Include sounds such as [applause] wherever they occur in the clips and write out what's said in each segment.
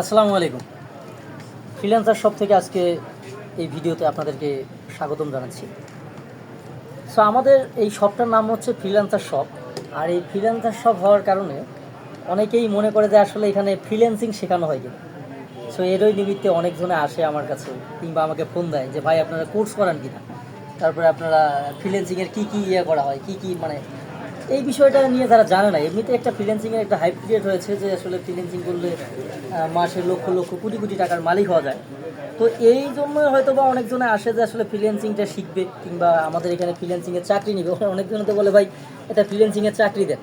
আসসালামু আলাইকুম। Freelancer shop থেকে আজকে এই ভিডিওতে আপনাদেরকে স্বাগতম জানাচ্ছি। সো আমাদের এই শপটার নাম হচ্ছে ফ্রিল্যান্সার শপ আর এই ফ্রিল্যান্সার শপ হওয়ার কারণে অনেকেই মনে করে যে আসলে এখানে ফ্রিল্যান্সিং শেখানো হয় কিনা। সো এরই নিমিত্তে অনেকজনে আসে আমার কাছে কিংবা আমাকে ফোন দেয় যে, ভাই, আপনারা কোর্স করান কিনা? তারপরে আপনারা ফ্রিল্যান্সিংয়ের কী কী ইয়ে করা হয়, কী কী মানে এই বিষয়টা নিয়ে তারা জানে না। এমনিতে একটা ফ্রিল্যান্সিংয়ের একটা হাইপ ক্রিয়েট হয়েছে যে আসলে ফ্রিল্যান্সিং করলে মাসে লক্ষ লক্ষ কোটি কোটি টাকার মালিক হওয়া যায়। তো এই জন্য হয়তো বা অনেকজনে আসে যে আসলে ফ্রিল্যান্সিংটা শিখবে কিংবা আমাদের এখানে ফ্রিল্যান্সিংয়ের চাকরি নিবে। [laughs] অনেকজনে তো বলে ভাই এটা ফ্রিল্যান্সিংয়ের চাকরি দেন।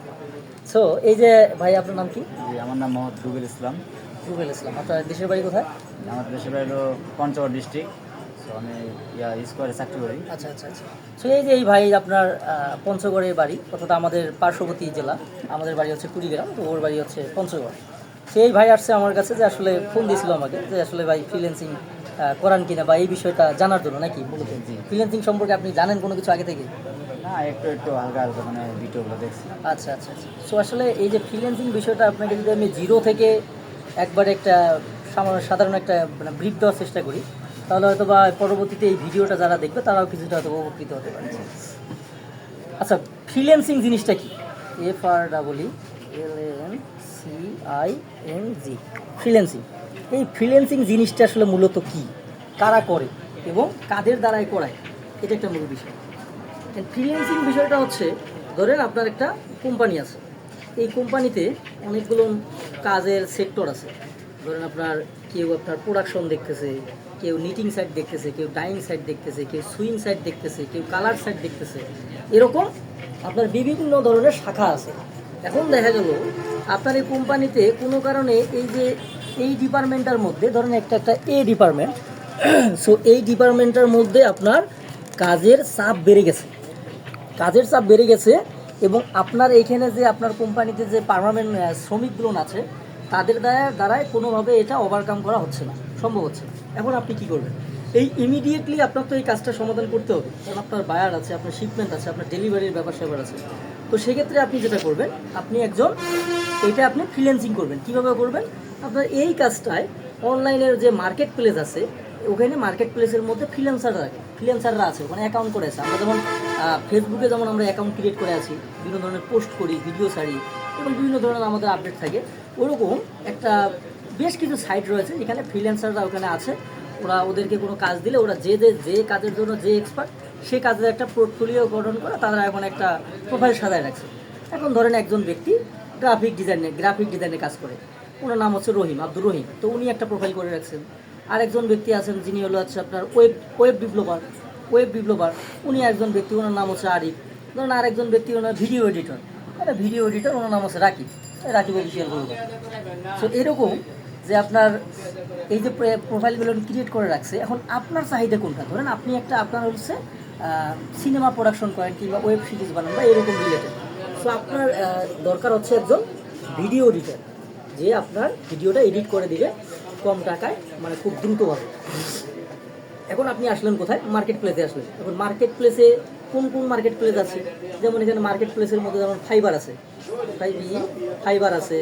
সো এই যে ভাই আপনার নাম কি? আমার নাম মোহাম্মদ রুবেল ইসলাম। রুবেল ইসলাম। আপনার দেশের বাড়ি কোথায়? আমার দেশের বাড়ি হলো পঞ্চগড় ডিস্ট্রিক্ট। তো আমি ইয়া স্কোয়ারে চাকরি করি আচ্ছা আচ্ছা আচ্ছা। সো এই যে এই ভাই আপনার পঞ্চগড়ের বাড়ি অর্থাৎ আমাদের পার্শ্ববর্তী জেলা আমাদের বাড়ি হচ্ছে কুড়িগ্রাম তো ওর বাড়ি হচ্ছে পঞ্চগড়। সেই ভাই আসছে আমার কাছে যে আসলে ফোন দিয়েছিল আমাকে যে আসলে ভাই ফ্রিল্যান্সিং করান কিনা বা এই বিষয়টা জানার জন্য নাকি মূলত ফ্রিল্যান্সিং সম্পর্কে আপনি জানেন কোনো কিছু আগে থেকে? না একটু একটু হালকা হালকা মানে ভিডিওগুলো দেখছি। আচ্ছা আচ্ছা আচ্ছা। সো আসলে এই যে ফ্রিল্যান্সিং বিষয়টা আপনাকে যদি আমি জিরো থেকে একবারে একটা সাধারণ একটা মানে ব্রিফ দেওয়ার চেষ্টা করি তাহলে হয়তো বা পরবর্তীতে এই ভিডিওটা যারা দেখবে, তারাও কিছুটা হয়তো উপকৃত হতে পারে আচ্ছা ফ্রিল্যান্সিং জিনিসটা কি? F R double L N C I N G freelancing এই ফ্রিল্যান্সিং জিনিসটা আসলে মূলত কি? কারা করে এবং কাদের দ্বারাই করায়? এটা একটা মূল বিষয়। ফ্রিল্যান্সিং বিষয়টা হচ্ছে, ধরেন আপনার একটা কোম্পানি আছে। এই কোম্পানিতে অনেকগুলো কাজের সেক্টর আছে। ধরেন আপনার কেউ আপনার প্রোডাকশন দেখতেছে কেউ নিটিং সাইড দেখতেছে, কেউ ডাইং সাইড দেখতেছে, কেউ সুইং সাইড দেখতেছে, কেউ কালার সাইড দেখতেছে। এরকম আপনার বিভিন্ন ধরনের শাখা আছে। এখন দেখা গেল, আপনার এই কোম্পানিতে কোনো কারণে এই যে এই ডিপার্টমেন্টের মধ্যে, ধরেন একটা একটা এ ডিপার্টমেন্ট সো এই ডিপার্টমেন্টের মধ্যে আপনার কাজের চাপ বেড়ে গেছে। কাজের চাপ বেড়ে গেছে এবং আপনার এইখানে যে আপনার কোম্পানিতে যে পার্মানেন্ট শ্রমিকগুলো আছে, তাদের দ্বারা দ্বারাই কোনোভাবে এটা ওভারকাম করা হচ্ছে না। সম্ভব হচ্ছে না। এখন আপনি কি করবেন? এই ইমিডিয়েটলি আপনার তো এই কাজটা সমাধান করতে হবে। কারণ আপনার বায়ার আছে, আপনার শিপমেন্ট আছে, আপনার ডেলিভারির ব্যাপার স্যাপার আছে। তো সেক্ষেত্রে আপনি যেটা করবেন, আপনি একজন, এটা আপনি ফ্রিল্যান্সিং করবেন। কীভাবে করবেন? আপনার এই কাজটায় অনলাইনের যে মার্কেট প্লেস আছে, ওখানে মার্কেট প্লেসের মধ্যে ফ্রিল্যান্সাররা ফ্রিল্যান্সাররা আছে, ওখানে অ্যাকাউন্ট করে আছে। আমরা যেমন ফেসবুকে যেমন আমরা অ্যাকাউন্ট ক্রিয়েট করে আছি, বিভিন্ন ধরনের পোস্ট করি ভিডিও ছাড়ি, এবং বিভিন্ন ধরনের আমাদের আপডেট থাকে। ওরকম একটা বেশ কিছু সাইট রয়েছে, যেখানে ফ্রিল্যান্সাররা ওখানে আছে। ওরা ওদেরকে কোনো কাজ দিলে ওরা যে যে যে কাজের জন্য যে এক্সপার্ট সে কাজের একটা পোর্টফোলিও গঠন করে তারা এখন একটা প্রোফাইল সাজায় রাখছে। এখন ধরেন একজন ব্যক্তি গ্রাফিক ডিজাইনে গ্রাফিক ডিজাইনে কাজ করে। ওনার নাম হচ্ছে রহিম, আব্দুর রহিম। তো উনি একটা প্রোফাইল করে রাখছেন। আরেকজন ব্যক্তি আছেন, যিনি হলো হচ্ছে আপনার web web developer web developer উনি একজন ব্যক্তি, ওনার নাম হচ্ছে আরিফ। ধরুন আরেকজন ব্যক্তি ওনার ভিডিও এডিটর ভিডিও এডিটর ওনার নাম হচ্ছে রাকিব। রাকিব অফিসিয়াল বলব সো এরকম যে আপনার এই যে প্রোফাইলগুলো ক্রিয়েট করে রাখছে, এখন আপনার চাহিদা কোনটা? ধরেন আপনি একটা, আপনার হচ্ছে সিনেমা প্রোডাকশন করেন কিংবা ওয়েব সিরিজ বানান বা এরকম রিলেটেড সো আপনার দরকার হচ্ছে একজন ভিডিও এডিটর যে আপনার ভিডিওটা এডিট করে দিবে কম টাকায় মানে খুব দ্রুতভাবে। এখন আপনি আসলেন কোথায়? মার্কেট প্লেসে আসলেন। এখন মার্কেট প্লেসে কোন কোন মার্কেট প্লেস আছে? যেমন এখানে মার্কেট প্লেসের মধ্যে যেমন ফাইবার আছে। ফাইবার আছে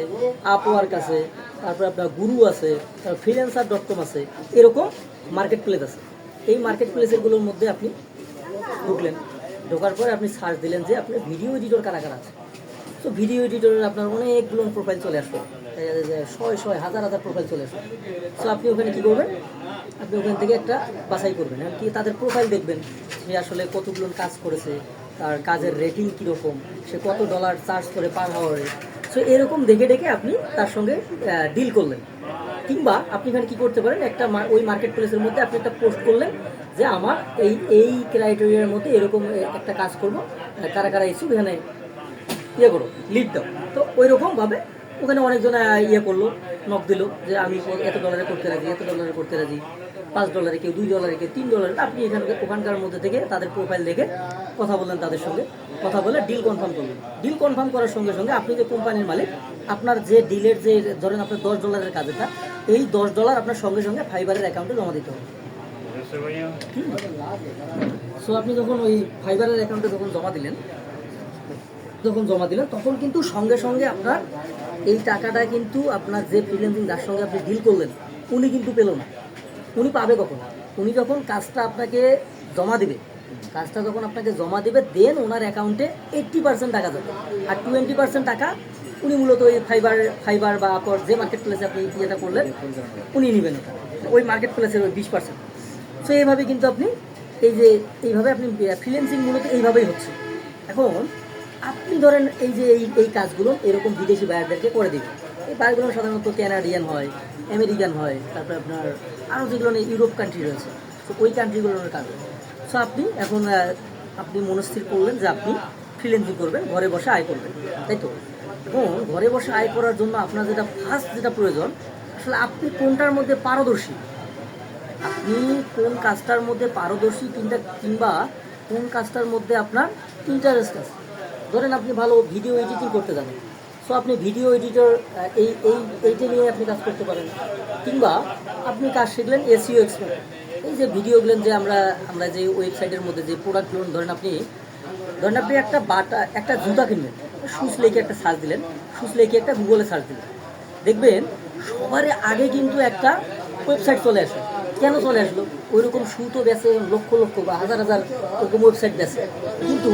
আপওয়ার্ক আছে, তারপরে আপনার গুরু আছে, তারপর ফ্রিল্যান্সার ডট কম আছে, এরকম মার্কেট প্লেস আছে। এই মার্কেট প্লেসেরগুলোর মধ্যে আপনি ঢুকলেন। ঢোকার পরে আপনি সার্চ দিলেন যে আপনার ভিডিও এডিটর কারা কারা আছে। তো ভিডিও এডিটরের আপনার অনেকগুলো প্রোফাইল চলে আসবে। দেখা যায় যে শয় শয় হাজার হাজার প্রোফাইল চলে আসবে। সো আপনি ওখানে কী করবেন? আপনি ওখান থেকে একটা বাছাই করবেন। আর কি তাদের প্রোফাইল দেখবেন? সে আসলে কতগুলো কাজ করেছে, তার কাজের রেটিং কীরকম, সে কত ডলার চার্জ করে পার হাওয়ারে সো এরকম দেখে দেখে আপনি তার সঙ্গে ডিল করলেন। কিংবা আপনি এখানে কি করতে পারেন, একটা ওই মার্কেট প্লেসের মধ্যে আপনি একটা পোস্ট করলেন যে, আমার এই এই ক্রাইটেরিয়ার মধ্যে এরকম একটা কাজ করব কারা কারা ইস্যু এখানে ইয়ে করো লিড দাও। তো ওই রকমভাবে ওখানে অনেকজন ইয়ে করল নক দিল যে আমি এত ডলারে করতে রাজি, এত ডলারে করতে রাজি, পাঁচ ডলারে কেউ, দুই ডলারে কেউ, তিন ডলারে আপনি এখানে ওখানকার মধ্যে থেকে তাদের প্রোফাইল দেখে কথা বললেন তাদের সঙ্গে। কথা বলে ডিল কনফার্ম করলেন। ডিল কনফার্ম করার সঙ্গে সঙ্গে আপনি যে কোম্পানির মালিক, আপনার যে ডিলের যে, ধরেন আপনার দশ ডলারের কাজেটা এই দশ ডলার আপনার সঙ্গে সঙ্গে ফাইবারের অ্যাকাউন্টে জমা দিতে হবে। সো আপনি যখন ওই ফাইবারের অ্যাকাউন্টে যখন জমা দিলেন, যখন জমা দিলেন, তখন কিন্তু সঙ্গে সঙ্গে আপনার এই টাকাটা কিন্তু আপনার যে ফ্রিল্যান্সিং যার সঙ্গে আপনি ডিল করলেন, উনি কিন্তু পেল না। উনি পাবে কখন? উনি যখন কাজটা আপনাকে জমা দেবে, কাজটা যখন আপনাকে জমা দেবে দেন ওনার অ্যাকাউন্টে এইট্টি পার্সেন্ট টাকা যাবে। আর টোয়েন্টি পার্সেন্ট টাকা উনি মূলত ওই ফাইবার ফাইবার বা আপর যে মার্কেট প্লেসে আপনি ইয়েটা করলেন, উনি নেবেন ওটা। ওই মার্কেট প্লেসের ওই বিশ পার্সেন্ট সো এইভাবে কিন্তু আপনি এই যে, এইভাবে আপনি ফ্রিল্যান্সিং মূলত এইভাবেই হচ্ছে। এখন আপনি ধরেন এই যে এই এই কাজগুলো, এরকম বিদেশি বায়ারদেরকে করে দিবেন এই বায়ারগুলো সাধারণত ক্যানাডিয়ান হয়, আমেরিকান হয়, তারপরে আপনার আরও যেগুলো ইউরোপ কান্ট্রি রয়েছে। তো ওই কান্ট্রিগুলোর কাজ। সো আপনি এখন আপনি মনস্থির করলেন যে আপনি ফ্রিল্যান্সিং করবেন, ঘরে বসে আয় করবেন, তাই তো? এখন ঘরে বসে আয় করার জন্য আপনার যেটা ফার্স্ট যেটা প্রয়োজন, আসলে আপনি কোনটার মধ্যে পারদর্শী? আপনি কোন কাজটার মধ্যে পারদর্শী কিংবা কিংবা কোন কাজটার মধ্যে আপনার ইন্টারেস্ট আছে? ধরেন আপনি ভালো ভিডিও এডিটিং করতে জানেন। সো আপনি ভিডিও এডিটর এই এই, এইটা নিয়ে আপনি কাজ করতে পারেন। কিংবা আপনি কাজ শিখলেন এসিও এক্সপার্ট এই যে ভিডিও ভিডিওগুলো যে আমরা আমরা যে ওয়েবসাইটের মধ্যে যে প্রোডাক্ট প্রোডাক্টগুলো ধরেন আপনি ধরেন আপনি একটা বাটা, একটা জুতা কিনবেন শুজ লেখে একটা সার্চ দিলেন। শুজ লেখে একটা গুগলে সার্চ দিলেন। দেখবেন, সবার আগে কিন্তু একটা ওয়েবসাইট চলে আসে। কেন চলে আসলো? ওই রকম শু তো বেছে লক্ষ লক্ষ বা হাজার হাজার ওরকম ওয়েবসাইট বেছে কিন্তু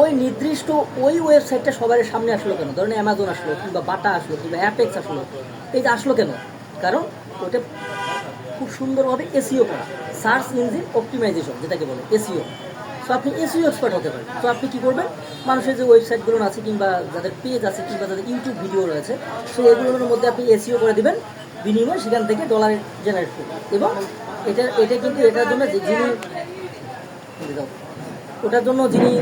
ওই নির্দিষ্ট ওই ওয়েবসাইটটা সবার সামনে আসলো কেন? ধরেন অ্যামাজন আসলো, কিংবা বাটা আসলো, কিংবা অ্যাপেক্স আসলো। এই যে আসলো কেন? কারণ ওটা খুব সুন্দরভাবে এসিও করা। সার্চ ইঞ্জিন অপটিমাইজেশন যেটাকে বলে এসিও সো আপনি এসিও এক্সপার্ট হতে পারেন। তো আপনি কী করবেন? মানুষের যে ওয়েবসাইটগুলো আছে, কিংবা যাদের পেজ আছে, কিংবা যাদের ইউটিউব ভিডিও রয়েছে, সো এগুলোর মধ্যে আপনি এসিও করে দেবেন। বিনিময়ে সেখান থেকে ডলার জেনারেট করবেন। এবং এটা এটা কিন্তু এটার জন্য যে যিনি, ওটার জন্য যিনি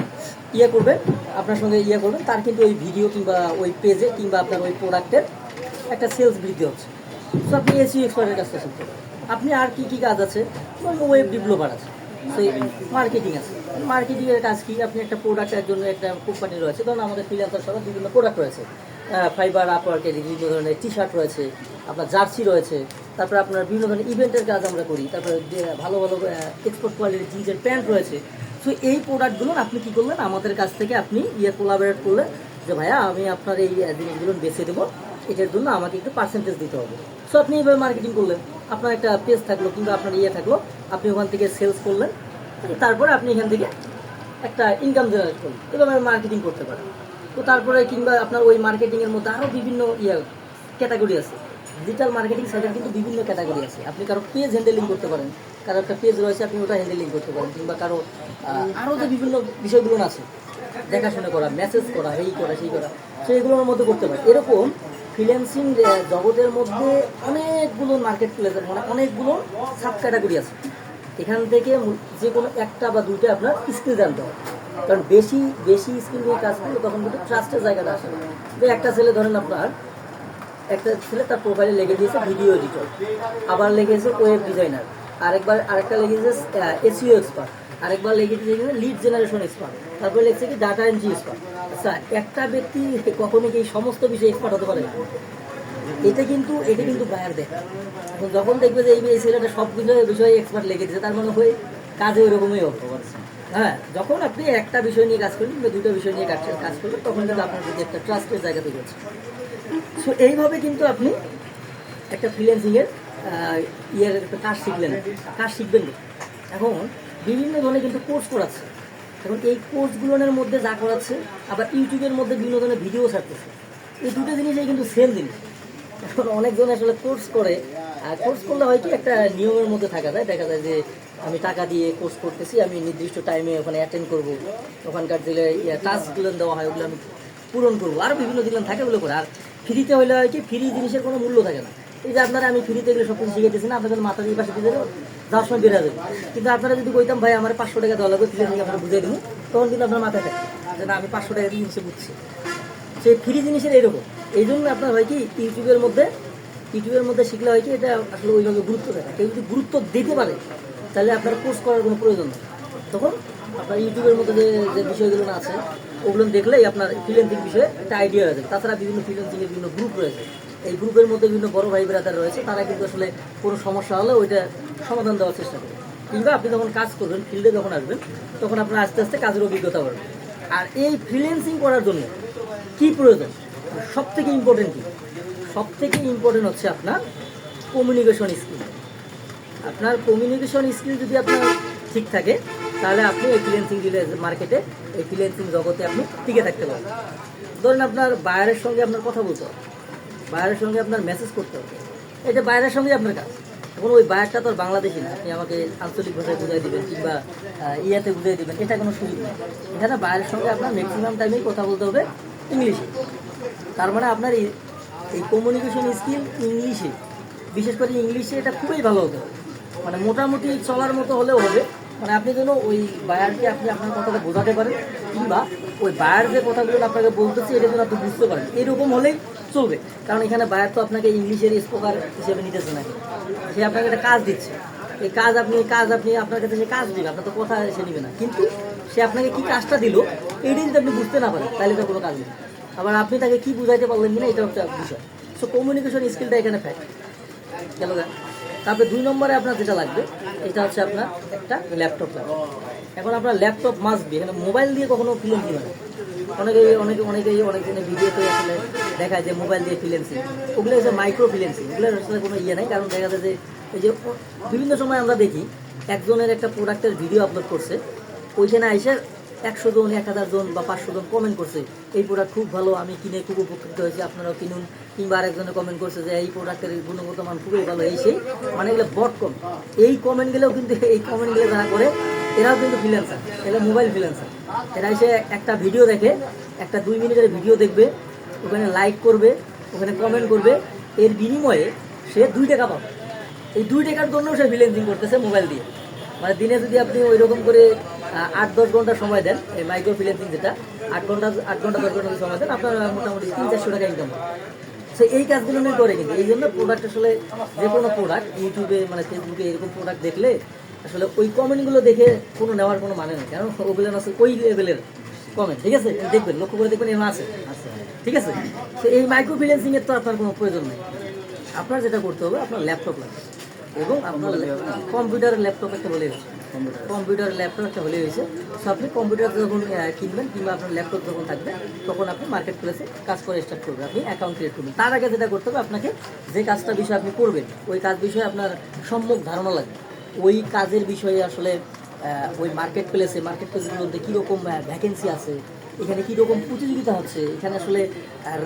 ইয়ে করবেন আপনার সঙ্গে ইয়ে করবেন। তার কিন্তু ওই ভিডিও কিংবা ওই পেজে কিংবা আপনার ওই প্রোডাক্টের একটা সেলস বৃদ্ধি হচ্ছে সো আপনি এসি এক্সপার্টের কাছে শিখতে। আপনি আর কি কি কাজ আছে? ওয়েব ডেভেলপার আছে। সেই মার্কেটিং আছে। মার্কেটিংয়ের কাজ কি? আপনি একটা প্রোডাক্টের জন্য একটা কোম্পানি রয়েছে। ধরুন আমাদের ফ্রিল্যান্সার সবার বিভিন্ন প্রোডাক্ট রয়েছে। ফাইবার আপওয়ার্কের বিভিন্ন ধরনের টি শার্ট রয়েছে, আপনার জার্সি রয়েছে, তারপরে আপনার বিভিন্ন ধরনের ইভেন্টের কাজ আমরা করি। তারপরে ভালো ভালো এক্সপোর্ট কোয়ালিটির জিন্সের প্যান্ট রয়েছে তো এই প্রোডাক্টগুলো আপনি কি করলেন? আমাদের কাছ থেকে আপনি ইয়ে কোলাবোরেট করলেন যে, ভাইয়া, আমি আপনার এই জিনিসগুলো বেছে দেবো। এটার জন্য আমাকে একটু পার্সেন্টেজ দিতে হবে। সো আপনি এইভাবে মার্কেটিং করলেন। আপনার একটা পেজ থাকল, কিংবা আপনার ইয়ে থাকল, আপনি ওখান থেকে সেলস করলেন। তারপরে আপনি এখান থেকে একটা ইনকাম জেনারেট করলেন। এভাবে মার্কেটিং করতে পারেন। তো তারপরে কিংবা আপনার ওই মার্কেটিংয়ের মধ্যে আরও বিভিন্ন ইয়ে ক্যাটাগরি আছে। ডিজিটাল মার্কেটিং সাইটের কিন্তু বিভিন্ন ক্যাটাগরি আছে। আপনি কারও পেজ হ্যান্ডেলিং করতে পারেন। কারও একটা পেজ রয়েছে, আপনি ওটা হ্যান্ডেলিং করতে পারেন, কিংবা কারও আরও যে বিভিন্ন বিষয়গুলো আছে, দেখাশোনা করা মেসেজ করা, এই করা, সেই করা তো এগুলোর মধ্যে করতে পারে এরকম ফ্রিল্যান্সিং জগতের মধ্যে অনেকগুলো মার্কেট প্লেস মানে অনেকগুলো সাব ক্যাটাগরি আছে। এখান থেকে যে কোনো একটা বা দুইটা আপনার স্কিল জানতে হবে। কারণ বেশি বেশি স্কিল নিয়ে কাজ করলে তখন কিন্তু ট্রাস্টের জায়গাটা আসে যে একটা ছেলে ধরেন আপনার, একটা ছেলে তার প্রোফাইলে লেগে দিয়েছে ভিডিও এডিটর আবার লিখেছে ওয়েব ডিজাইনার আরেকবার আরেকটা লেগেছে এসিও এক্সপার্ট আরেকবার লেগেছে দিয়েছে লিড জেনারেশন এক্সপার্ট তারপরে লিখছে কি ডাটা এন্ট্রি এক্সপার্ট আচ্ছা একটা ব্যক্তি কখনো কি সমস্ত বিষয়ে এক্সপার্ট হতে পারে? এটা কিন্তু এটা কিন্তু বায়ার দেখে। এখন যখন দেখবে যে এই ছেলেটা সব বিষয়ে বিষয়ে এক্সপার্ট দিয়েছে তার মানে হয়ে কাজে ওইরকমই হবে। হ্যাঁ যখন আপনি একটা বিষয় নিয়ে কাজ করলেন বা দুটো বিষয় নিয়ে কাজ করলেন তখন কিন্তু আপনার যদি একটা ট্রাস্টের জায়গা হচ্ছে। সো এইভাবে কিন্তু আপনি একটা ফ্রিল্যান্সিংয়ের ইয়ের একটা কাজ শিখলেন। কাজ শিখবেন। এখন বিভিন্ন ধরনের কিন্তু কোর্স করাচ্ছে। এখন এই কোর্সগুলোর মধ্যে যা করাচ্ছে, আবার ইউটিউবের মধ্যে বিভিন্ন ধরনের ভিডিও ছাড়তেছে। এই দুটো জিনিসই কিন্তু সেম জিনিস। এখন অনেকজন আসলে কোর্স করে। আর কোর্স করলে হয় কি, একটা নিয়মের মধ্যে থাকা যায়। দেখা যায় যে আমি টাকা দিয়ে কোর্স করতেছি, আমি নির্দিষ্ট টাইমে ওখানে অ্যাটেন্ড করব। ওখানকার যে টাস্কগুলো দেওয়া হয়, ওগুলো আমি পূরণ করব। আরও বিভিন্ন দিন থাকে, ওগুলো করে। আর ফ্রিতে হইলে হয় কি ফ্রি জিনিসের কোনো মূল্য থাকে না। এই যে আপনারা আমি ফ্রিতে এগুলো সব কিছু শিখেতেছি না, আপনাদের মাথা দিয়ে পাশে দিয়ে দেবো, যাওয়ার সময় বেরা দেবো কিন্তু আপনারা যদি কইতাম, ভাই, আমার পাঁচশো টাকা দেওয়া লাগবে ফ্রি আপনারা বুঝিয়ে দেবো, তখন কিন্তু আপনার মাথায় থাকে যে না, আমি পাঁচশো টাকা দিয়ে জিনিসে বুঝছি। সেই ফ্রি জিনিসের এরকম। এই জন্য আপনার হয় কি, ইউটিউবের মধ্যে ইউটিউবের মধ্যে শিখলে হয় কি, এটা আসলে ওইভাবে গুরুত্ব দেয় কেউ যদি গুরুত্ব দিতে পারে, তাহলে আপনার কোর্স করার কোনো প্রয়োজন নেই। তখন আপনার ইউটিউবের মধ্যে যে যে বিষয়গুলো আছে, ওগুলো দেখলেই আপনার ফ্রিল্যান্সিং বিষয়ে একটা আইডিয়া হয়ে যাবে। তাছাড়া বিভিন্ন ফ্রিল্যান্সিংয়ের বিভিন্ন গ্রুপ রয়েছে। এই গ্রুপের মধ্যে বিভিন্ন বড় ভাই ব্রাদার রয়েছে, তারা কিন্তু আসলে কোনো সমস্যা হলে ওইটা সমাধান দেওয়ার চেষ্টা করে কিংবা আপনি যখন কাজ করবেন ফিল্ডে যখন আসবেন, তখন আপনার আস্তে আস্তে কাজের অভিজ্ঞতা বাড়বে। আর এই ফ্রিল্যান্সিং করার জন্য কি প্রয়োজন? সব থেকে ইম্পর্টেন্ট কি? সব থেকে ইম্পর্টেন্ট হচ্ছে আপনার কমিউনিকেশন স্কিল আপনার কমিউনিকেশন স্কিল যদি আপনার ঠিক থাকে, তাহলে আপনি এই ফ্রিল্যান্সিং মার্কেটে এই ফ্রিল্যান্সিং জগতে আপনি টিকে থাকতে পারবেন। ধরেন আপনার বায়ারের সঙ্গে আপনার কথা বলতে হবে। বায়ারের সঙ্গে আপনার মেসেজ করতে হবে। এটা বায়ারের সঙ্গে আপনার কাজ। এখন ওই বায়ারটা তো আর বাংলাদেশি না। আপনি আমাকে আঞ্চলিক ভাষায় বুঝাই দেবেন কিংবা ইয়াতে বুঝাই দিবেন। এটা কোনো সুযোগ নেই। এখানে বায়ারের সঙ্গে আপনার ম্যাক্সিমাম টাইমেই কথা বলতে হবে ইংলিশে। তার মানে আপনার এই এই কমিউনিকেশন স্কিল ইংলিশে। বিশেষ করে ইংলিশে এটা খুবই ভালো হতে মানে মোটামুটি চলার মতো হলেও হবে। মানে আপনি যেন ওই বায়ারকে আপনি আপনার কথাটা বোঝাতে পারেন, কিংবা ওই বায়ার যে কথাগুলো আপনাকে বলতেছে, এটা যেন আপনি বুঝতে পারেন। এরকম হলেই চলবে। কারণ এখানে বায়ার তো আপনাকে ইংলিশের স্পোকার হিসেবে নিতেছে না। সে আপনাকে একটা কাজ দিচ্ছে। এই কাজ আপনি কাজ আপনি, আপনার কাছে সে কাজ দিবে, আপনার তো কথা সে নিবে না। কিন্তু সে আপনাকে কি কাজটা দিল এইটাই যদি আপনি বুঝতে না পারেন, তাহলে তো কোনো কাজ নেই। আবার আপনি তাকে কি বুঝাইতে পারলেন কিনা এটা একটা বিষয়। সো কমিউনিকেশন স্কিলটা এখানে ফ্যাক্ট গেল? তারপরে দুই নম্বরে আপনার যেটা লাগবে এটা হচ্ছে আপনার একটা ল্যাপটপ লাগবে এখন আপনার ল্যাপটপ মাস্ট বি মোবাইল দিয়ে কখনো ফিল্ম কিনবে অনেকেই অনেকে অনেকে অনেকেই অনেক দিনের ভিডিওতে আসলে দেখায় যে মোবাইল দিয়ে ফিলেন্সিং ওগুলো হচ্ছে মাইক্রো ফিলেন্সিং ওগুলো আসলে কোনো ইয়ে নাই, কারণ দেখা যায় যে এই যে বিভিন্ন সময় আমরা দেখি, একজনের একটা প্রোডাক্টের ভিডিও আপলোড করছে, ওইখানে আইসে একশো জন, এক হাজার জন বা পাঁচশো জন কমেন্ট করছে, এই প্রোডাক্ট খুব ভালো, আমি কিনে খুব উপকৃত হয়েছি, আপনারাও কিনুন। কিংবা আরেকজনে কমেন্ট করছে যে এই প্রোডাক্টের গুণগত মান খুবই ভালো এই সেই মানে এগুলো বট কম এই কমেন্টগুলোও কিন্তু, এই কমেন্টগুলো যারা করে, এরাও কিন্তু ফ্রিল্যান্সার এগুলো মোবাইল ফ্রিল্যান্সার এরা এসে একটা ভিডিও দেখে, একটা দুই মিনিটের ভিডিও দেখবে, ওখানে লাইক করবে, ওখানে কমেন্ট করবে, এর বিনিময়ে সে দুই টাকা পাবে। এই দুই টাকার জন্য সে ফ্রিল্যান্সিং করতেছে মোবাইল দিয়ে। মানে দিনে যদি আপনি ওই রকম করে আট দশ ঘণ্টা সময় দেন, এই মাইক্রো ফ্রিল্যান্সিং যেটা, আট ঘণ্টা আট ঘণ্টা, দশ ঘণ্টা সময় দেন, আপনার মোটামুটি তিন চারশো টাকা ইনকাম সে এই কাজগুলো নিয়ে করে কিন্তু, এই জন্য প্রোডাক্ট আসলে যে কোনো প্রোডাক্ট ইউটিউবে মানে ফেসবুকে এরকম প্রোডাক্ট দেখলে আসলে ওই কমেন্টগুলো দেখে কোনো নেওয়ার কোনো মানে নেই। কারণ ওগুলো আছে ওই লেভেলের কমেন্ট ঠিক আছে? দেখবেন, লক্ষ্য করে দেখবেন এমন আছে। ঠিক আছে? তো এই মাইক্রো ফ্রিল্যান্সিং এর তো আপনার কোনো প্রয়োজন নেই। আপনার যেটা করতে হবে, আপনার ল্যাপটপ লাগবে। এবং আপনার কম্পিউটার ল্যাপটপ একটা হলে হয়েছে কম্পিউটার ল্যাপটপ একটা হলে হয়েছে। সো আপনি কম্পিউটার যখন কিনবেন কিংবা আপনার ল্যাপটপ যখন থাকবে, তখন আপনি মার্কেট প্লেসে কাজ করে স্টার্ট করবেন। আপনি অ্যাকাউন্ট ক্রিয়েট করবেন। তার আগে যেটা করতে হবে, আপনাকে যে কাজটা বিষয়ে আপনি করবেন, ওই কাজ বিষয়ে আপনার সম্যক ধারণা লাগবে। ওই কাজের বিষয়ে আসলে ওই মার্কেট প্লেসে মার্কেট প্লেসের মধ্যে কীরকম ভ্যাকেন্সি আছে, এখানে কীরকম প্রতিযোগিতা হচ্ছে, এখানে আসলে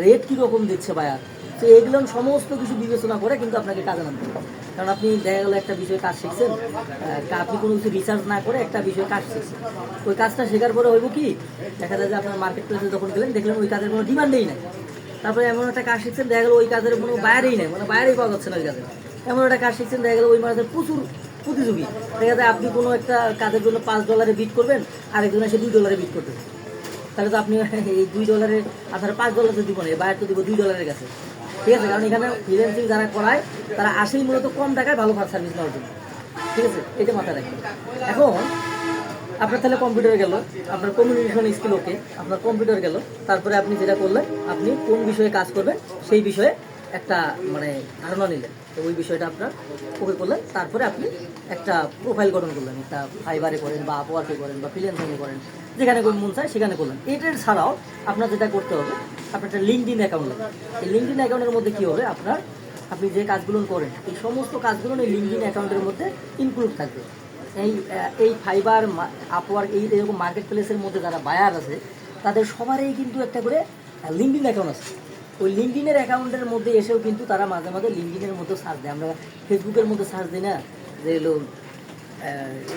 রেট কীরকম দিচ্ছে বায়ার তো এগুলো সমস্ত কিছু বিবেচনা করে কিন্তু আপনাকে কাজে নামতে হবে। কারণ আপনি দেখা গেলো একটা বিষয়ে কাজ শিখছেন আপনি কোনো কিছু রিসার্চ না করে একটা বিষয়ে কাজ শিখছেন। ওই কাজটা শেখার পরে হইব কি, দেখা যায় যে আপনার মার্কেট প্লেসে যখন গেলেন, দেখলেন ওই কাজের কোনো ডিমান্ডেই নেই। তারপরে এমন একটা কাজ শিখছেন, দেখা গেলো ওই কাজের কোনো বাইরেই নেই মানে বাইরেই পাওয়া যাচ্ছে না ওই কাজে। এমন একটা কাজ শিখছেন, দেখা গেলো ওই মানুষের প্রচুর প্রতিযোগী। দেখা যায় আপনি কোনো একটা কাজের জন্য পাঁচ ডলারে বিট করবেন, আরেকজন এসে দুই ডলারে বিট করতেছে তাহলে তো আপনি এই দুই ডলারে আপনার পাঁচ ডলার তো দিব না বাইরে তো দিব দুই ডলারের কাছে। ঠিক আছে, কারণ এখানে ফ্রিল্যান্সিং যারা করায়, তারা আসেই মূলত কম টাকায় ভালো সার্ভিস নেওয়ার জন্য। ঠিক আছে, এটা মাথায় রাখবেন। এখন, আপনার তাহলে কম্পিউটার গেল, আপনার কমিউনিকেশন স্কিল ওকে আপনার কম্পিউটার গেল, তারপরে আপনি যেটা করলেন, আপনি কোন বিষয়ে কাজ করবেন, সেই বিষয়ে একটা মানে ধারণা নিলেন তো ওই বিষয়টা আপনার ওকে করলেন। তারপরে আপনি একটা প্রোফাইল গঠন করলেন, একটা ফাইবারে করেন বা আপওয়ার্কে করেন বা ফ্রিল্যান্সিংয়ে করেন, যেখানে মন চায় সেখানে করলেন। এটার ছাড়াও আপনার যেটা করতে হবে, আপনার একটা লিঙ্কড ইন অ্যাকাউন্ট লাগবে। এই লিঙ্কড ইন অ্যাকাউন্টের মধ্যে কী হবে? আপনার, আপনি যে কাজগুলো করেন, এই সমস্ত কাজগুলো এই লিঙ্কড ইন অ্যাকাউন্টের মধ্যে ইনক্লুড থাকবে। এই এই ফাইবার আপওয়ার্ক এই এরকম মার্কেট প্লেসের মধ্যে যারা বায়ার আছে, তাদের সবারই কিন্তু একটা করে লিঙ্কড ইন অ্যাকাউন্ট আছে। ওই লিঙ্কডিনের অ্যাকাউন্টের মধ্যে এসেও কিন্তু তারা মাঝে মাঝে লিঙ্কডিনের মধ্যে সার্চ দেয়। আমরা ফেসবুকের মধ্যে সার্চ দিই না, যে হলো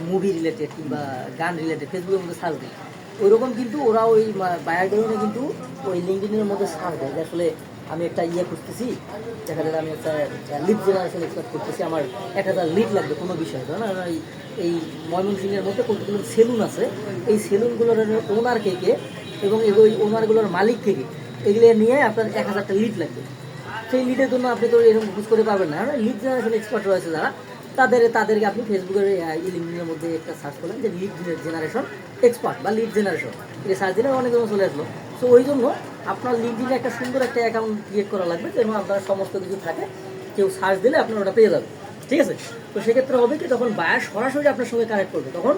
মুভি রিলেটেড কিংবা গান রিলেটেড ফেসবুকের মধ্যে সার্চ দিই ওইরকম কিন্তু ওরা ওই বায়োডাউনে কিন্তু ওই লিঙ্কডিনের মধ্যে সার্চ দেয়। যে আসলে আমি একটা ইয়ে করতেছি দেখা যায় আমি একটা লিড জেনারেশন এক্সপার্ট করতেছি। আমার এক হাজার লিড লাগবে, কোনো বিষয় ধরুন আমার এই এই ময়মনসিংহের মধ্যে কতগুলো সেলুন আছে, এই সেলুনগুলোর ওনার কে কে এবং ওই ওনারগুলোর মালিক থেকে এগুলো নিয়ে আপনার এক হাজারটা লিড লাগবে। সেই লিডের জন্য আপনি তো এরকম খোঁজ করে পাবেন না। লিড জেনারেশন এক্সপার্ট রয়েছে যারা, তাদের, তাদেরকে আপনি ফেসবুকের লিঙ্কডিনের মধ্যে একটা সার্চ করলেন যে লিড জেনারেশন এক্সপার্ট বা লিড জেনারেশন এটা সার্চ দিলে অনেক জন চলে আসলো। সো ওই জন্য আপনার লিঙ্কডিনে একটা সুন্দর একটা অ্যাকাউন্ট ক্রিয়েট করা লাগবে যেন আপনার সমস্ত কিছু থাকে। কেউ সার্চ দিলে আপনার ওটা পেয়ে যাবে। ঠিক আছে? তো সেক্ষেত্রে হবে কি, তখন বায়ার সরাসরি আপনার সঙ্গে কানেক্ট করবে। তখন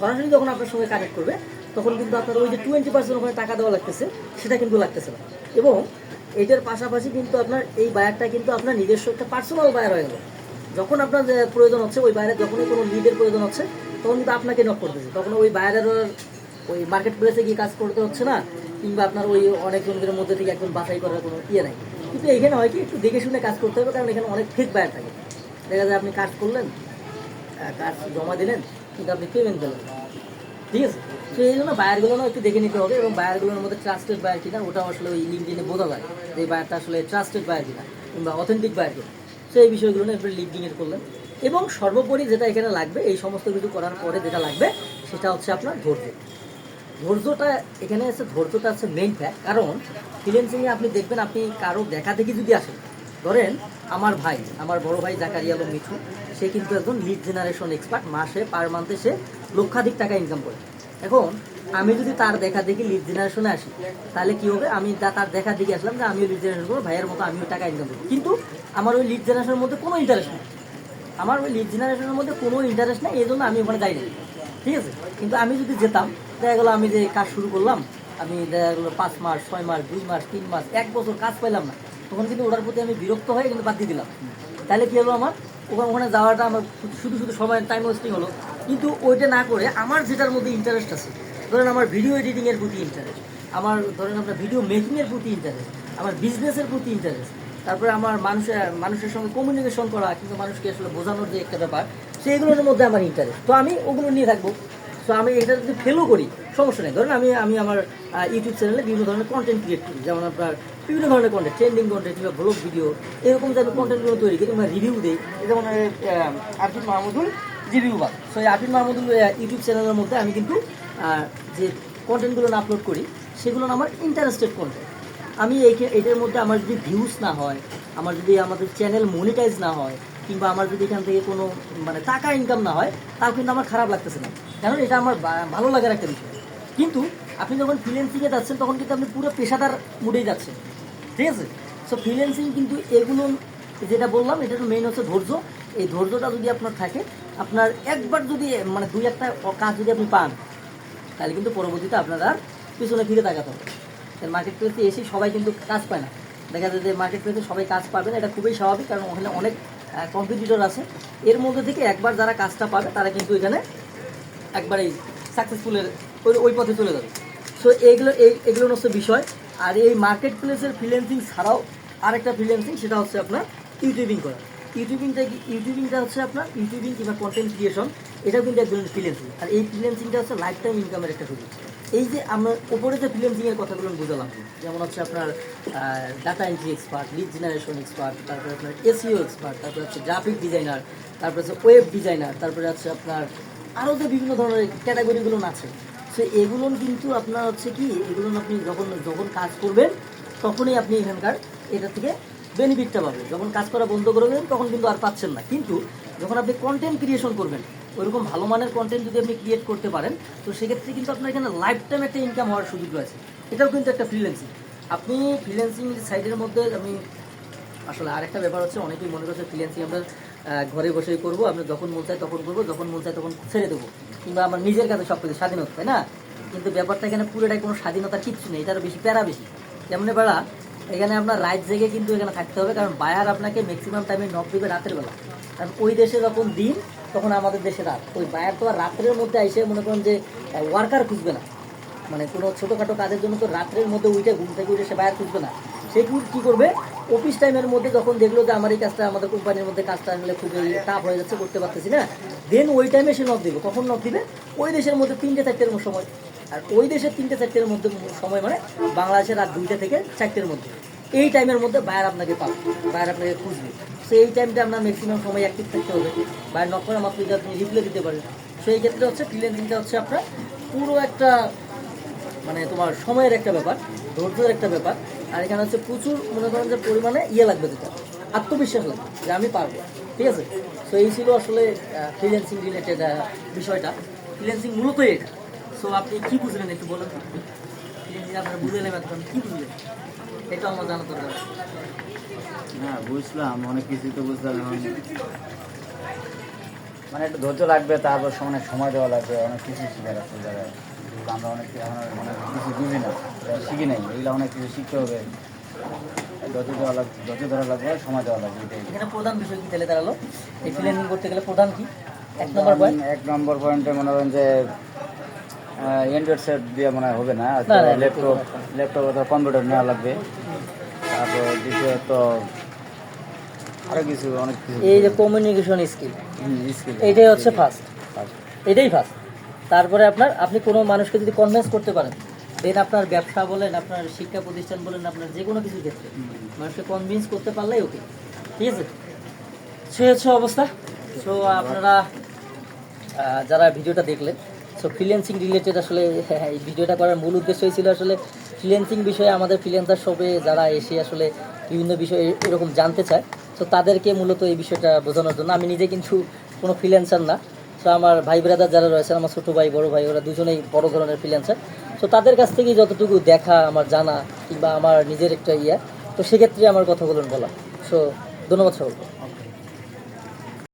সরাসরি যখন আপনার সঙ্গে কানেক্ট করবে তখন কিন্তু আপনার ওই যে টোয়েন্টি পার্সেন্ট ওখানে টাকা দেওয়া লাগতেছে, সেটা কিন্তু লাগতেছে না। এবং এটার পাশাপাশি কিন্তু আপনার এই বায়ারটা কিন্তু আপনার নিজস্ব একটা পার্সোনাল বায়ার হয়ে গেল। যখন আপনার প্রয়োজন হচ্ছে, ওই বাইরে যখনই কোনো লিডের প্রয়োজন হচ্ছে, তখন কিন্তু আপনাকে নক করতেছে। তখন ওই বাইরের ওই মার্কেট প্লেসে গিয়ে কাজ করতে হচ্ছে না, কিংবা আপনার ওই অনেকজনদের মধ্যে থেকে একজন বাছাই করার কোনো ইয়ে নাই। কিন্তু এখানে হয় কি, একটু দেখে শুনে কাজ করতে হবে, কারণ এখানে অনেক ফেক বায়ার থাকে। দেখা যায় আপনি কাজ করলেন কাজ জমা দিলেন, কিন্তু আপনি পেমেন্ট দিলেন। ঠিক আছে? তো এই জন্য বায়ারগুলো একটু দেখে নিতে হবে এবং বায়ারগুলোর মধ্যে ট্রাস্টেড বায়ার কিনা ওটা আসলে ওই লিঙ্কডিনে বোঝা যায় যে বায়ারটা আসলে ট্রাস্টেড বায়ার কিনা কিংবা অথেন্টিক বায়ার কিনা। তো এই বিষয়গুলো নিয়ে এরপরে লিঙ্কিং এর করলেন। এবং সর্বোপরি যেটা এখানে লাগবে, এই সমস্ত কিছু করার পরে যেটা লাগবে, সেটা হচ্ছে আপনার ধৈর্য। ধৈর্যটা এখানে আছে, ধৈর্যটা হচ্ছে মেইন ফ্যাক্ট কারণ ফ্রিল্যান্সিংয়ে আপনি দেখবেন, আপনি কারও দেখা দেখি যদি আসেন ধরেন, আমার ভাই, আমার বড় ভাই জাকারিয়া আলম মিঠু, সে কিন্তু একজন লিড জেনারেশন এক্সপার্ট মাসে পার মান্থে সে লক্ষাধিক টাকা ইনকাম করে। এখন, আমি যদি তার দেখা দেখি লিড জেনারেশনে আসি, তাহলে কি হবে? আমি তার দেখা দেখি আসলাম যে আমিও লিড জেনারেশন করব, ভাইয়ের মতো আমিও টাকা ইনকাম করব। কিন্তু আমার ওই লিড জেনারেশনের মধ্যে কোনো ইন্টারেস্ট নেই। আমার ওই লিড জেনারেশনের মধ্যে কোনো ইন্টারেস্ট নেই এই জন্য আমি ওখানে যাই না ঠিক আছে? কিন্তু আমি যদি যেতাম, দেখা গেলো আমি যে কাজ শুরু করলাম, আমি দেখা গেলো পাঁচ মাস, ছয় মাস, দুই মাস, তিন মাস, এক বছর কাজ পাইলাম না। তখন কিন্তু ওটার প্রতি আমি বিরক্ত হয়ে কিন্তু বাদ দিয়ে দিলাম। তাহলে কী হলো আমার? ওখানে ওখানে যাওয়াটা আমার শুধু শুধু সময় টাইম ওয়েস্টিং হলো। কিন্তু ওইটা না করে আমার যেটার মধ্যে ইন্টারেস্ট আছে, ধরেন আমার ভিডিও এডিটিংয়ের প্রতি ইন্টারেস্ট আমার ধরেন আপনার ভিডিও মেকিংয়ের প্রতি ইন্টারেস্ট আমার বিজনেসের প্রতি ইন্টারেস্ট তারপরে আমার মানুষের মানুষের সঙ্গে কমিউনিকেশন করা কিন্তু মানুষকে আসলে বোঝানোর যে একটা ব্যাপার, সেইগুলোর মধ্যে আমার ইন্টারেস্ট তো আমি ওগুলো নিয়ে থাকব। তো আমি এটা যদি ফেলও করি সমস্যা নেই। ধরুন আমি আমি আমার ইউটিউব চ্যানেলে বিভিন্ন ধরনের কন্টেন্ট ক্রিয়েট করি। যেমন আপনার বিভিন্ন ধরনের কন্টেন্ট ট্রেন্ডিং কন্টেন্ট কিংবা ব্লগ ভিডিও এরকম যে কন্টেন্টগুলো তৈরি করি, কিংবা রিভিউ দিই। যেমন আরফিন মাহমুদুল রিভিউ বা সো এই আরফিন মাহমুদুল ইউটিউব চ্যানেলের মধ্যে আমি কিন্তু যে কন্টেন্টগুলো আপলোড করি, সেগুলো আমার ইন্টারেস্টেড কন্টেন্ট আমি এই এটার মধ্যে আমার যদি ভিউজ না হয়, আমার যদি আমাদের চ্যানেল মনিটাইজ না হয়, কিংবা আমার যদি এখান থেকে কোনো মানে টাকা ইনকাম না হয়, তাও কিন্তু আমার খারাপ লাগতেছে না। কারণ এটা আমার ভালো লাগার একটা বিষয়। কিন্তু আপনি যখন ফ্রিল্যান্সিংয়ে যাচ্ছেন, তখন কিন্তু আপনি পুরো পেশাদার মুডেই যাচ্ছেন। ঠিক আছে? সো ফ্রিল্যান্সিং কিন্তু এগুলো, যেটা বললাম এটা মেইন হচ্ছে ধৈর্য। এই ধৈর্যটা যদি আপনার থাকে, আপনার একবার যদি মানে দুই একটা কাজ যদি আপনি পান, তাহলে কিন্তু পরবর্তীতে আপনার আর পিছনে ফিরে তাকাতে হবে। মার্কেট প্লেসে এসে সবাই কিন্তু কাজ পায় না। দেখা যায় যে মার্কেট প্লেসে সবাই কাজ পাবে না, এটা খুবই স্বাভাবিক, কারণ ওখানে অনেক কম্পিটিটর আছে। এর মধ্যে থেকে একবার যারা কাজটা পাবে, তারা কিন্তু এখানে একবারেই সাকসেসফুলের ওই ওই পথে চলে যাবে। সো এইগুলো এই এগুলো হচ্ছে বিষয়। আর এই মার্কেট প্লেসের ফ্রিল্যান্সিং ছাড়াও আরেকটা ফ্রিল্যান্সিং সেটা হচ্ছে আপনার ইউটিউবিং করা। ইউটিউবিংটা ইউটিউবিংটা হচ্ছে আপনার ইউটিউবিং কিংবা কন্টেন্ট ক্রিয়েশন এটাও কিন্তু এক ধরনের ফ্রিল্যান্সিং আর এই ফ্রিল্যান্সিংটা হচ্ছে লাইফ টাইম ইনকামের একটা সুযোগ। এই যে আমরা ওপরে যে ফ্রিল্যান্সিংয়ের কথাগুলো বুঝালাম, যেমন হচ্ছে আপনার data entry expert lead generation expert তারপরে আপনার এসিও এক্সপার্ট তারপরে হচ্ছে গ্রাফিক ডিজাইনার তারপরে হচ্ছে ওয়েব ডিজাইনার তারপরে হচ্ছে আপনার আরও যে বিভিন্ন ধরনের ক্যাটাগরিগুলো আছে সো এগুলো কিন্তু আপনার হচ্ছে কি এগুলো আপনি যখন যখন কাজ করবেন তখনই আপনি এখানকার এটা থেকে বেনিফিটটা পাবেন। যখন কাজ করা বন্ধ করবেন তখন কিন্তু আর পাচ্ছেন না। কিন্তু যখন আপনি কন্টেন্ট ক্রিয়েশন করবেন ওইরকম ভালো মানের কন্টেন্ট যদি আপনি ক্রিয়েট করতে পারেন তো সেক্ষেত্রে কিন্তু আপনার এখানে লাইফ টাইম একটা ইনকাম হওয়ার সুযোগ রয়েছে। এটাও কিন্তু একটা ফ্রিল্যান্সিং আপনি ফ্রিল্যান্সিং সাইডের মধ্যে আমি আসলে আরেকটা ব্যাপার হচ্ছে অনেকেই মনে করছে ফ্রিল্যান্সিং আহ, ঘরে বসেই করব, আমরা যখন মন চাই তখন করব, যখন মন চাই তখন ছেড়ে দেবো। কিংবা আমার নিজের কাছে সব কিছু স্বাধীনতা, তাই না? কিন্তু ব্যাপারটা এখানে পুরোটাই কোনো স্বাধীনতা কিচ্ছু নেই এটারও বেশি প্যারা বেশি। যেমন বেলা, এখানে আপনার রাত জেগে কিন্তু এখানে থাকতে হবে, কারণ বায়ার আপনাকে ম্যাক্সিমাম টাইমে নক দিবে রাতের বেলা। কারণ ওই দেশে যখন দিন, তখন আমাদের দেশে রাত। ওই বায়ার তো আর রাত্রের মধ্যে এসে মনে করেন যে ওয়ার্কার খুঁজবে না। মানে কোনো ছোটোখাটো কাজের জন্য তো রাত্রের মধ্যে উঠে ঘুম থেকে উঠে সে বায়ার খুঁজবে না। সে কী করবে? অফিস টাইমের মধ্যে যখন দেখল যে আমার এই কাজটা, আমাদের কোম্পানির মধ্যে কাজটা নিলে খুবই টাফ হয়ে যাচ্ছে, করতে পারতেছি না দেন ওই টাইমে সে নক দিবে কখন নক দিবে? ওই দেশের মধ্যে তিনটে চারটের সময়। আর ওই দেশের তিনটে চারটের মধ্যে সময় মানে বাংলাদেশের রাত দুইটা থেকে চারটের মধ্যে। এই টাইমের মধ্যে বায়ার আপনাকে পাবে বায়ার আপনাকে খুঁজবে। সো এই টাইমটা আপনার ম্যাক্সিমাম সময় অ্যাক্টিভ থাকতে হবে। বায়ার নক করা মাত্র আপনি রিপ্লাই দিতে পারেন সেই ক্ষেত্রে হচ্ছে ফ্রিল্যান্সিংটা হচ্ছে আপনার পুরো একটা মানে তোমার সময়ের একটা ব্যাপার, ধৈর্যের একটা ব্যাপার। আর এখানে হচ্ছে প্রচুর মনে করেন যে পরিমাণে ইয়ে লাগবে যেটা আত্মবিশ্বাস লাগবে যে আমি পারব, ঠিক আছে? সো এই ছিল আসলে ফ্রিল্যান্সিং রিলেটেড বিষয়টা। ফ্রিল্যান্সিং মূলত এটা। সো আপনি কি বুঝলেন একটু বলেন? এখন এটা আমার হ্যাঁ বুঝলাম, অনেক মানে একটু ধৈর্য লাগবে, তারপর অনেক সময় দেওয়া লাগবে, অনেক কিছু শেখার আছে যেগুলো আমরা অনেক অনেক কিছু বুঝি না শিখি নাই। এগুলো অনেক কিছু শিখতে হবে। যত দেওয়া লাগবে যত ধরা লাগবে সময় দেওয়া লাগবে এটাই। এখানে প্রধান বিষয় কি তাহলে দাঁড়াল? এই করতে গেলে প্রধান কি? এক নম্বর পয়েন্ট এক নম্বর পয়েন্টে মনে করেন যে অ্যান্ড্রয়েড সেট দিয়ে মনে হবে না। ল্যাপটপ ল্যাপটপ অথবা কম্পিউটার নেওয়া লাগবে। তারপর দ্বিতীয়ত আরও কিছু অনেক কিছু। এই যে কমিউনিকেশন স্কিল স্কিল এইটাই হচ্ছে ফার্স্ট এটাই ফার্স্ট তারপরে আপনার, আপনি কোনো মানুষকে যদি কনভিন্স করতে পারেন দেন আপনার ব্যবসা বলেন, আপনার শিক্ষা প্রতিষ্ঠান বলেন, আপনার যে কোনো কিছুর ক্ষেত্রে, মানুষকে কনভিন্স করতে পারলেই ওকে ঠিক আছে? সে হচ্ছে অবস্থা। সো আপনারা যারা ভিডিওটা দেখলেন সো ফ্রিল্যান্সিং রিলেটেড আসলে, এই ভিডিওটা করার মূল উদ্দেশ্যই ছিল আসলে ফ্রিল্যান্সিং বিষয়ে আমাদের ফ্রিল্যান্সার শপে যারা এসে আসলে বিভিন্ন বিষয়ে এরকম জানতে চায় তো তাদেরকে মূলত এই বিষয়টা বোঝানোর জন্য। আমি নিজে কিন্তু কোনো ফ্রিল্যান্সার না। তো আমার ভাই ব্রাদার যারা রয়েছেন, আমার ছোটো ভাই, বড় ভাই, ওরা দুজনেই বড় ধরনের ফ্রিল্যান্সার সো তাদের কাছ থেকেই যতটুকু দেখা, আমার জানা, কিংবা আমার নিজের একটা ইয়ে তো সেক্ষেত্রে আমার কথাগুলো বলা সো ধন্যবাদ সকলকে।